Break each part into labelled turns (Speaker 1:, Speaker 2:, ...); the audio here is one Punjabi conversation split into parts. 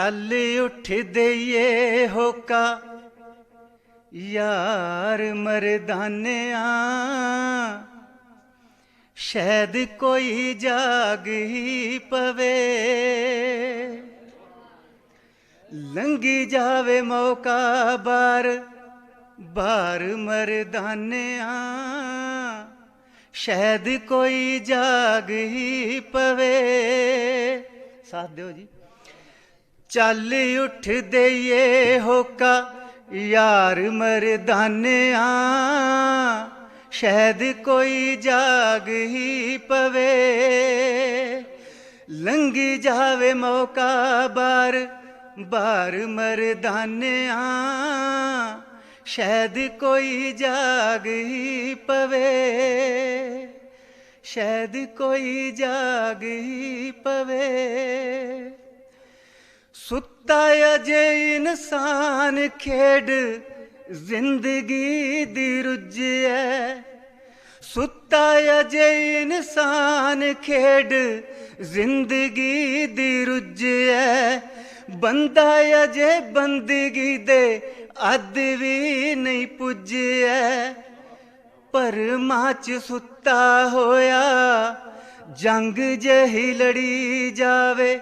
Speaker 1: ਚੱਲ ਉੱਠ ਦਈਏ ਹੋਕਾ। ਯਾਰ ਮਰਦਾਨਿਆਂ, ਸ਼ਾਇਦ ਕੋਈ ਜਾਗ ਹੀ ਪਵੇ। ਲੰਗੀ ਜਾਵੇ ਮੌਕਾ ਬਾਰ ਬਾਰ ਮਰਦਾਨਿਆਂ, ਸ਼ਾਇਦ ਕੋਈ ਜਾਗ ਹੀ ਪਵੇ। ਸਾਥ ਦਿਓ ਜੀ। ਚੱਲ ਉੱਠ ਦਈਏ ਹੋਕਾ ਯਾਰ ਮਰਦਾਨਿਆਂ। ਸ਼ਾਇਦ ਕੋਈ ਜਾਗ ਹੀ ਪਵੇ। ਲੰਗੀ ਜਾਵੇ ਮੌਕਾ ਬਾਰ ਬਾਰ ਮਰਦਾਨਿਆਂ। ਸ਼ਾਇਦ ਕੋਈ ਜਾਗ ਹੀ ਪਵੇ। ਸ਼ਾਇਦ ਕੋਈ ਜਾਗ ਹੀ ਪਵੇ। ਸੁੱਤਾ ਅਜੇ ਇਨਸਾਨ ਖੇਡ, ਜ਼ਿੰਦਗੀ ਦੀ ਰੁੱਝਿਐ ਸੁੱਤਾ ਅਜੇ ਇਨਸਾਨ ਖੇਡ, ਜ਼ਿੰਦਗੀ ਦੀ ਰੁੱਝਿਐ ਬੰਦਾ ਅਜੇ ਬੰਦਗੀ ਦੇ ਅੱਧ ਵੀ ਨਹੀਂ ਪੁੱਜਿਐ ਪਰਮਾ ਚ ਸੁੱਤਾ ਹੋਇਆ, ਜੰਗ ਜਹੀ ਲੜੀ ਜਾਵੇ।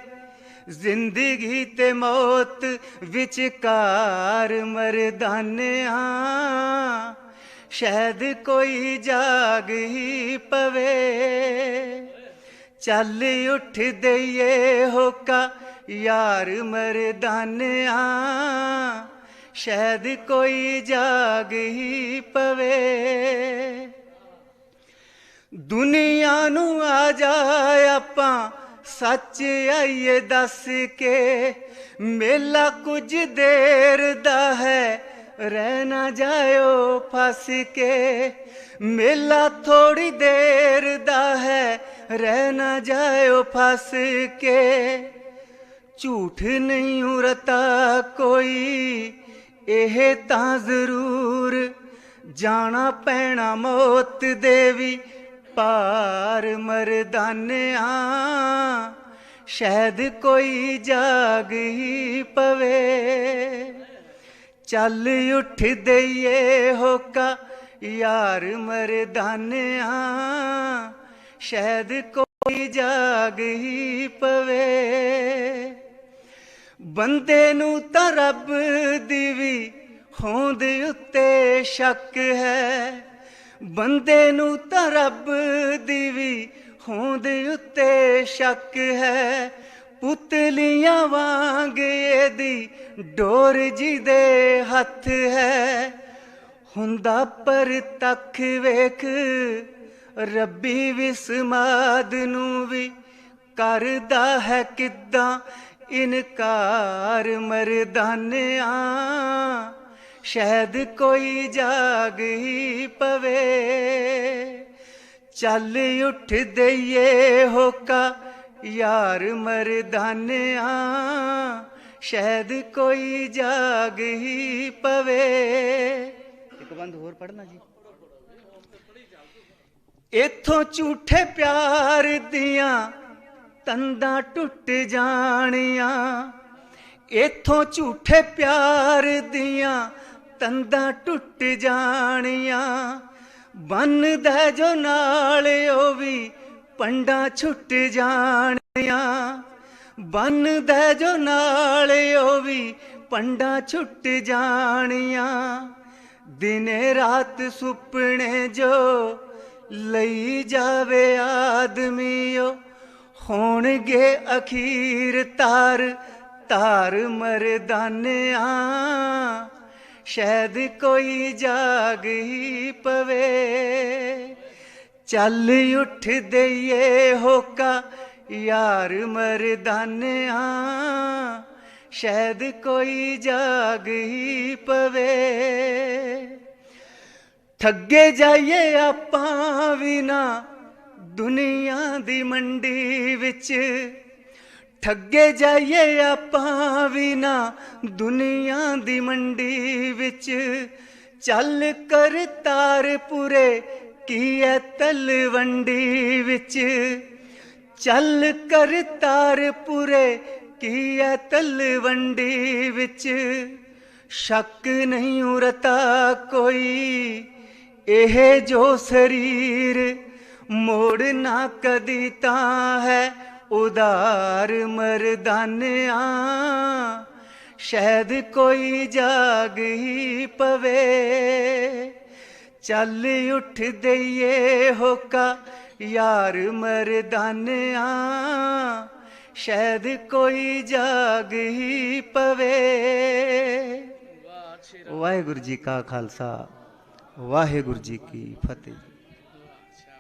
Speaker 1: ਜ਼ਿੰਦਗੀ ਤੇ ਮੌਤ ਵਿਚਕਾਰ ਮਰਦਾਨਿਆਂ, ਸ਼ਾਇਦ ਕੋਈ ਜਾਗ ਹੀ ਪਵੇ। ਚੱਲ ਉੱਠ ਦਈਏ ਹੋਕਾ ਯਾਰ ਮਰਦਾਨਿਆਂ, ਸ਼ਾਇਦ ਕੋਈ ਜਾਗ ਹੀ ਪਵੇ। ਦੁਨੀਆ ਨੂੰ ਆ ਜਾ ਆਪਾਂ ਸੱਚ ਆਈਏ ਦੱਸ ਕੇ, ਮੇਲਾ ਕੁਝ ਦੇਰ ਦਾ ਹੈ, ਰਹਿ ਨਾ ਜਾਇਓ ਫਸ ਕੇ। ਮੇਲਾ ਥੋੜੀ ਦੇਰ ਦਾ ਹੈ, ਰਹਿ ਨਾ ਜਾਇਓ ਫਸ ਕੇ। ਝੂਠ ਨਹੀਂ ਉਰਤਾ ਕੋਈ, ਇਹ ਤਾਂ ਜ਼ਰੂਰ ਜਾਣਾ ਪੈਣਾ ਮੌਤ ਦੇਵੀ ਪਾਰ ਮਰਦਾਨਿਆਂ, ਸ਼ਾਇਦ ਕੋਈ ਜਾਗ ਹੀ ਪਵੇ। ਚੱਲ ਉੱਠ ਦਈਏ ਹੋਕਾ ਯਾਰ ਮਰਦਾਨਿਆਂ, ਸ਼ਾਇਦ ਕੋਈ ਜਾਗ ਹੀ ਪਵੇ। ਬੰਦੇ ਨੂੰ ਤਾਂ ਰੱਬ ਦੀ ਵੀ ਹੋਂਦ ਉੱਤੇ ਸ਼ੱਕ ਹੈ। ਬੰਦੇ ਨੂੰ ਤਾਂ ਰੱਬ ਦੀ ਵੀ ਹੋਂਦ ਉੱਤੇ ਸ਼ੱਕ ਹੈ। ਪੁਤਲੀਆਂ ਵਾਂਗ ਇਹਦੀ ਡੋਰ ਜਿਹਦੇ ਹੱਥ ਹੈ। ਹੁੰਦਾ ਪਰ ਤੱਕ ਵੇਖ, ਰੱਬੀ ਵਿਸਮਾਦ ਨੂੰ ਵੀ ਕਰਦਾ ਹੈ ਕਿੱਦਾਂ ਇਨਕਾਰ ਮਰਦਾਨਿਆਂ। ਸ਼ਾਇਦ ਕੋਈ ਜਾਗ ਹੀ ਪਵੇ। ਚੱਲ ਉੱਠ ਦਈਏ ਹੋਕਾ, ਯਾਰ ਮਰਦਾਨਿਆਂ। ਸ਼ਾਇਦ ਕੋਈ ਜਾਗ ਹੀ ਪਵੇ। ਇੱਕ ਬੰਦ ਹੋਰ ਪੜਨਾ ਜੀ। ਇਥੋਂ ਝੂਠੇ ਪਿਆਰ ਦੀਆਂ ਤੰਦਾਂ ਟੁੱਟ ਜਾਣੀਆਂ। ਇਥੋਂ ਝੂਠੇ ਪਿਆਰ ਦੀਆਂ ਤੰਦਾਂ ਟੁੱਟ ਜਾਣੀਆਂ। ਬੰਨਦਾ ਜੋ ਨਾਲ, ਉਹ ਵੀ ਪੰਡਾਂ ਛੁੱਟ ਜਾਣੀਆਂ। ਬੰਨਦਾ ਜੋ ਨਾਲ, ਉਹ ਵੀ ਪੰਡਾਂ ਛੁੱਟ ਜਾਣੀਆਂ। ਦਿਨੇ ਰਾਤ ਸੁਪਨੇ ਜੋ ਲਈ ਜਾਵੇ ਆਦਮੀਓ ਹੋਣਗੇ ਅਖੀਰ ਤਾਰ ਤਾਰ ਮਰਦਾਨਿਆਂ। ਸ਼ਾਇਦ ਕੋਈ ਜਾਗ ਹੀ ਪਵੇ। ਚੱਲ ਉੱਠ ਦਈਏ ਹੋਕਾ, ਯਾਰ ਮਰਦਾਨਿਆਂ। ਸ਼ਾਇਦ ਕੋਈ ਜਾਗ ਹੀ ਪਵੇ। ਠੱਗੇ ਜਾਈਏ ਆਪਾਂ ਵੀ ਨਾ ਦੁਨੀਆ ਦੀ ਮੰਡੀ ਵਿੱਚ। ਠੱਗੇ ਜਾਈਏ ਆਪਾਂ ਵੀ ਨਾ ਦੁਨੀਆ ਦੀ ਮੰਡੀ ਵਿੱਚ। ਚੱਲ ਕਰ ਤਾਰਪੁਰੇ, ਕੀ ਐ ਤਲਵੰਡੀ ਵਿੱਚ? ਚੱਲ ਕਰ ਤਾਰਪੁਰੇ, ਕੀ ਐ ਤਲਵੰਡੀ ਵਿੱਚ? ਸ਼ੱਕ ਨਹੀਂ ਉਰਤਾ ਕੋਈ, ਇਹ ਜੋ ਸਰੀਰ ਮੋੜ ਨਾ ਕਦੀ ਤਾਂ ਹੈ। ਉਦਾਰ ਮਰਦਾਨਿਆਂ ਸ਼ਾਇਦ ਕੋਈ ਜਾਗ ਹੀ ਪਵੇ। ਚੱਲ ਉੱਠ ਦਈਏ ਹੋਕਾ ਯਾਰ ਮਰਦਾਨਿਆਂ ਸ਼ਾਇਦ ਕੋਈ ਜਾਗ ਹੀ ਪਵੇ। ਵਾਹਿਗੁਰੂ ਜੀ ਕਾ ਖਾਲਸਾ ਵਾਹਿਗੁਰੂ ਜੀ ਕੀ ਫਤਿਹ।